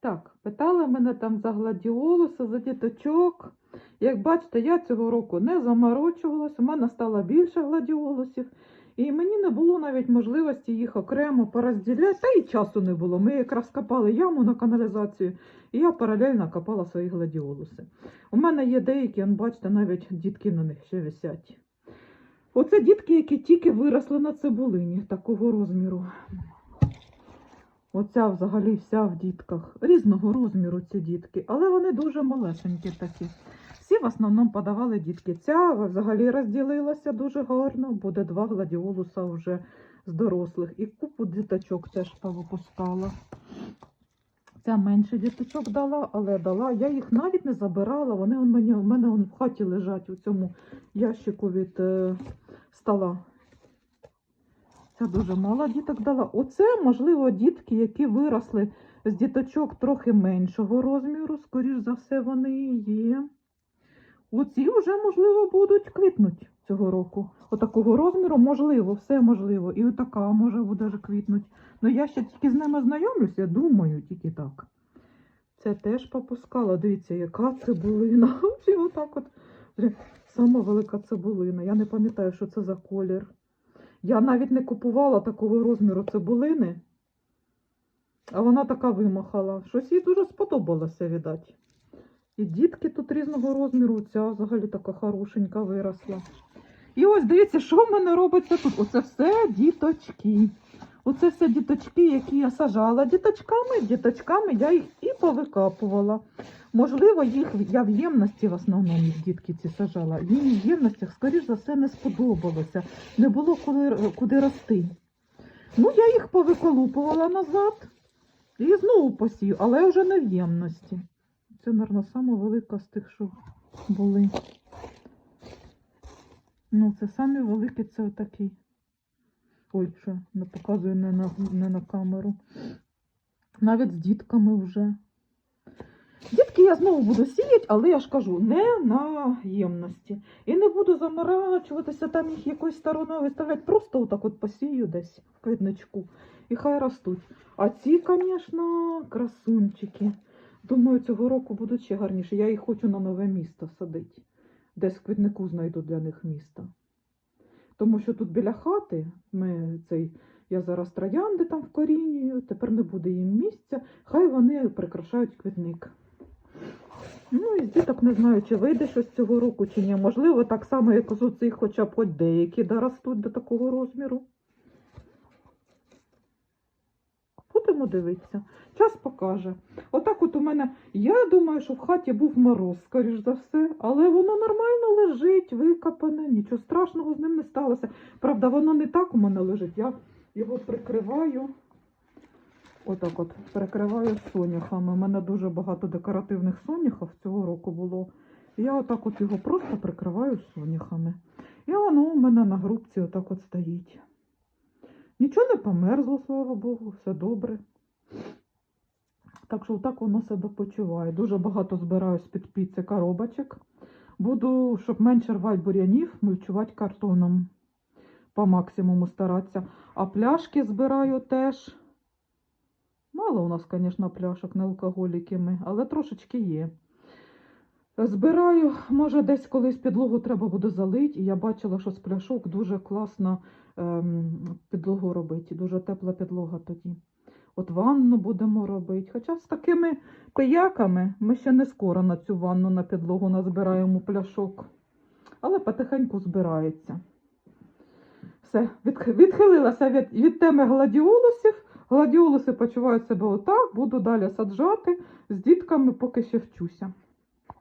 Так, питали мене там за гладіолуси, за діточок. Як бачите, я цього року не заморочувалась, у мене стало більше гладіолусів, і мені не було навіть можливості їх окремо порозділяти, та і часу не було. Ми якраз копали яму на каналізацію, і я паралельно копала свої гладіолуси. У мене є деякі, бачите, навіть дітки на них ще висять. Оце дітки, які тільки виросли на цибулині такого розміру. Оця взагалі вся в дітках. Різного розміру ці дітки, але вони дуже малесенькі такі. Всі в основному подавали дітки. Ця взагалі розділилася дуже гарно. Буде два гладіолуса вже з дорослих. І купу діточок теж повипускала. Ця менше діточок дала, але дала. Я їх навіть не забирала. Вони у мене, у мене в хаті лежать у цьому ящику від е, стола. Це дуже мало діток дала. Оце, можливо, дітки, які виросли з діточок трохи меншого розміру. Скоріш за все, вони і є. Оці вже, можливо, будуть квітнуть цього року. Отакого розміру, можливо, все можливо. І отака може буде квітнуть. Ну я ще тільки з ними знайомлюся, думаю, тільки так. Це теж попускала. Дивіться, яка цибулина. Чи отак от. Сама велика цибулина. Я не пам'ятаю, що це за колір. Я навіть не купувала такого розміру цибулини, а вона така вимахала. Щось їй дуже сподобалося, віддать. І дітки тут різного розміру, ця взагалі така хорошенька виросла. І ось дивіться, що в мене робиться тут. Оце все діточки. Оце все діточки, які я сажала діточками. Діточками я їх і повикапувала. Можливо, їх я в ємності в основному дітки ці сажала. Їм в ємностях, скоріш за все, не сподобалося. Не було куди, куди рости. Ну, я їх повиколупувала назад і знову посію, але вже не в ємності. Це, мабуть, сама велика з тих, що були. Ну, це самі великі, це отакий. Ой, що не показую не на, не на камеру. Навіть з дітками вже. Дітки я знову буду сіяти, але я ж кажу, не на ємності. І не буду заморачуватися, там їх якоюсь стороною виставляти. Просто отак от посію десь в квітничку. І хай ростуть. А ці, звісно, красунчики. Думаю, цього року будуть ще гарніші. Я їх хочу на нове місто садити. Десь в квітнику знайду для них місто. Тому що тут біля хати ми цей, я зараз троянди там вкорінюю, тепер не буде їм місця. Хай вони прикрашають квітник. Ну і діток не знаю, чи вийде щось цього року, чи ні. Можливо, так само, як з оцих, хоча б хоч деякі доростуть до такого розміру. Будемо дивитися. Час покаже. Отак от у мене, я думаю, що в хаті був мороз, скоріш за все, але воно нормально лежить, викопане, нічого страшного з ним не сталося. Правда, воно не так у мене лежить. Я його прикриваю. Отак от перекриваю соняхами. У мене дуже багато декоративних соняхів цього року було. Я отак от його просто прикриваю соняхами. І воно у мене на грубці отак от стоїть. Нічого не померзло, слава Богу, все добре. Так що так воно себе почуває. Дуже багато збираю з-під піци коробочок. Буду, щоб менше рвати бур'янів, мульчувати картоном. По максимуму старатися. А пляшки збираю теж. Мало у нас, звісно, пляшок не алкоголіками, але трошечки є. Збираю, може, десь колись підлогу треба буде залити, і я бачила, що з пляшок дуже класно ем, підлогу робити. Дуже тепла підлога тоді. От ванну будемо робити. Хоча з такими пияками ми ще не скоро на цю ванну на підлогу назбираємо пляшок. Але потихеньку збирається. Все, відхилилася від, від теми гладіолусів. Гладіолуси почувають себе отак, буду далі саджати з дітками, поки ще вчуся.